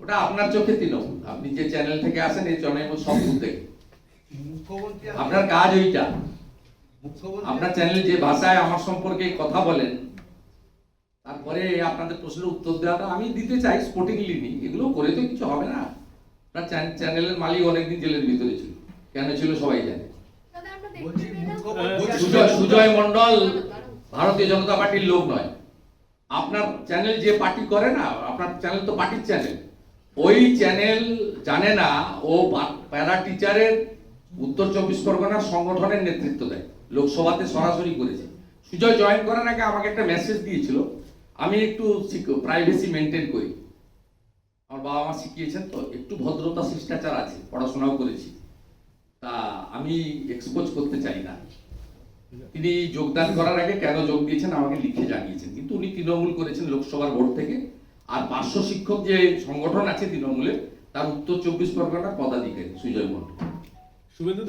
ওটা আপনার চোখে তৃণমূল আপনি যে চ্যানেল থেকে আসেন এই তৃণমূল সব ভুল আপনার কাজ ওইটা। আপনার চ্যানেল যে ভাষায় আমার সম্পর্কে কথা বলেন তারপরে আপনাদের প্রশ্নের উত্তর দেওয়াটা আমি দিতে চাই স্পোর্টিংলি নি এগুলো করে তো কিছু হবে না। আপনার চ্যানেলের মালিক অনেকদিন জেলের ভিতরে ছিল। কেন ছিল সবাই জানে। সুজয় মন্ডল ভারতীয় জনতা পার্টির লোক নয়। আপনার চ্যানেল যে পার্টি করে না আপনার চ্যানেল তো পার্টির চ্যানেল ওই চ্যানেল জানে না, ও প্যারা টিচারের উত্তর চব্বিশ পরগনার সংগঠনের নেতৃত্ব দেয়। লোকসভাতে সরাসরি করেছে। সুজয় জয়েন করার আগে আমাকে একটা মেসেজ দিয়েছিল। আমি একটু প্রাইভেসি মেনটেন করি। আমার বাবা মা শিখিয়েছেন তো, একটু ভদ্রতা শিষ্টাচার আছে, পড়াশোনাও করেছি। তা আমি এক্সপোজ করতে চাই না। তিনি যোগদান করার আগে কেন যোগ দিয়েছেন আমাকে লিখে জানিয়েছেন। কিন্তু উনি তৃণমূল করেছেন লোকসভার ভোট থেকে। আর পার্শ্ব শিক্ষক যে সংগঠন আছে তৃণমূলের তার উত্তর চব্বিশ পরগনা পদাধিকারী সুজয় মন্ডল শুভেন্দু